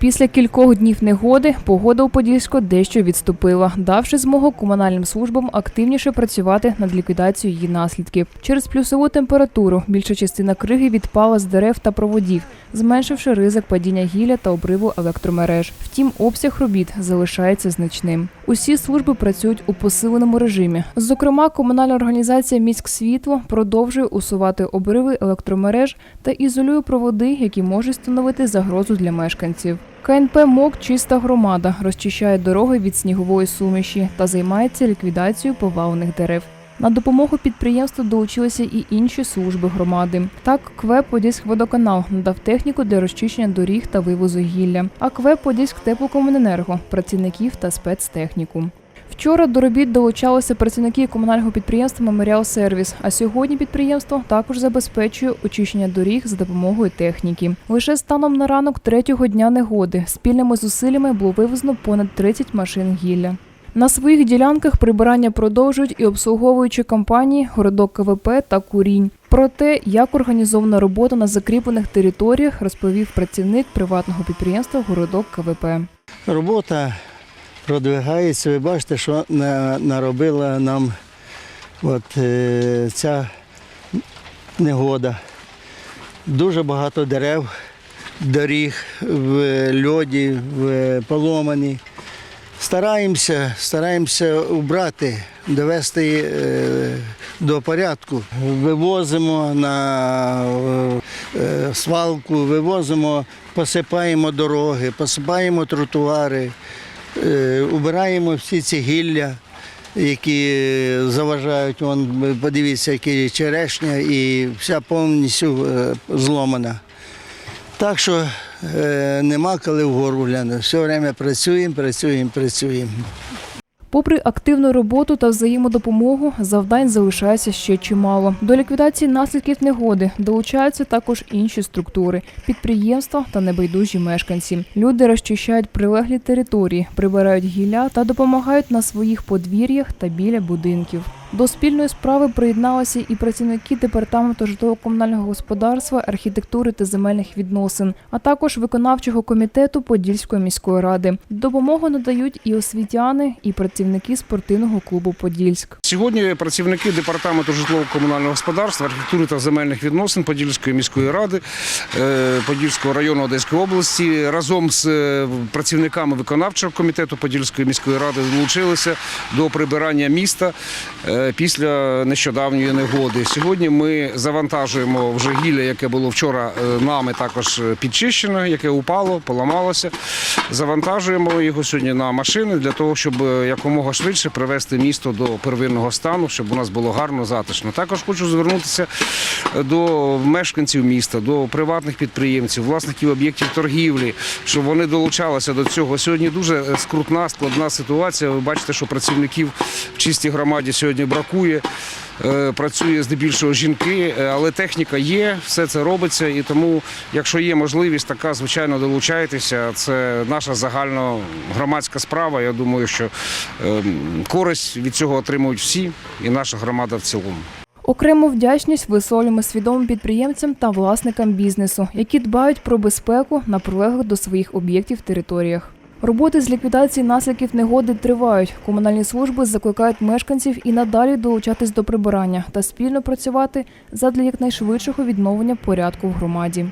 Після кількох днів негоди погода у Подільську дещо відступила, давши змогу комунальним службам активніше працювати над ліквідацією її наслідків. Через плюсову температуру більша частина криги відпала з дерев та проводів, зменшивши ризик падіння гілля та обриву електромереж. Втім, обсяг робіт залишається значним. Усі служби працюють у посиленому режимі. Зокрема, комунальна організація «Міськсвітло» продовжує усувати обриви електромереж та ізолює проводи, які можуть становити загрозу для мешканців. КНП МОК Чиста громада розчищає дороги від снігової суміші та займається ліквідацією повалених дерев. На допомогу підприємству долучилися і інші служби громади. Так, КВЕ «Подільськводоканал» надав техніку для розчищення доріг та вивозу гілля, а КВЕ «Подільськ теплокомуненерго» – працівників та спецтехніку. Вчора до робіт долучалися працівники комунального підприємства Меморіал Сервіс. А сьогодні підприємство також забезпечує очищення доріг за допомогою техніки. Лише станом на ранок третього дня негоди спільними зусиллями було вивезено понад 30 машин гілля. На своїх ділянках прибирання продовжують і обслуговуючі компанії Городок КВП та Курінь. Про те, як організована робота на закріплених територіях, розповів працівник приватного підприємства Городок КВП. Робота продвигається. Ви бачите, що наробила нам от, е, ця негода. Дуже багато дерев, доріг в льоді, в поломані. Стараємося, стараємося убрати, довести е, до порядку. Вивозимо на е, свалку, вивозимо, посипаємо дороги, посипаємо тротуари, убираємо всі ці гілля, які заважають. Вон, подивіться, які черешня і вся повністю е, зломана. Так що е, нема коли вгору глянути. Все время працюємо, працюємо, працюємо. Попри активну роботу та взаємодопомогу, завдань залишається ще чимало. До ліквідації наслідків негоди долучаються також інші структури, підприємства та небайдужі мешканці. Люди розчищають прилеглі території, прибирають гілля та допомагають на своїх подвір'ях та біля будинків. До спільної справи приєдналися і працівники департаменту житлово-комунального господарства, архітектури та земельних відносин, а також виконавчого комітету Подільської міської ради. Допомогу надають і освітяни, і працівники спортивного клубу Подільськ. Сьогодні працівники департаменту житлово-комунального господарства, архітектури та земельних відносин Подільської міської ради, е, Подільського району Одеської області разом з е, працівниками виконавчого комітету Подільської міської ради долучилися до прибирання міста е, після нещодавньої негоди. Сьогодні ми завантажуємо вже гілля, яке було вчора е, нами також підчищено, яке упало, поламалося. Завантажуємо його сьогодні на машини для того, щоб е, якомога швидше привести місто до первинного стану, щоб у нас було гарно, затишно. Також хочу звернутися до мешканців міста, до приватних підприємців, власників об'єктів торгівлі, щоб вони долучалися до цього. Сьогодні дуже е, скрутна, складна ситуація. Ви бачите, що працівників в чистій громаді сьогодні бракує. Е, Працює здебільшого жінки, е, але техніка є, все це робиться. І тому, якщо є можливість, така звичайно долучайтеся. Це наша загально громадська справа. Я думаю, що е, користь від цього отримують всі, і наша громада в цілому. Окрему вдячність висловлюємо свідомим підприємцям та власникам бізнесу, які дбають про безпеку на прилеглих до своїх об'єктів територіях. Роботи з ліквідації наслідків негоди тривають. Комунальні служби закликають мешканців і надалі долучатись до прибирання та спільно працювати задля якнайшвидшого відновлення порядку в громаді.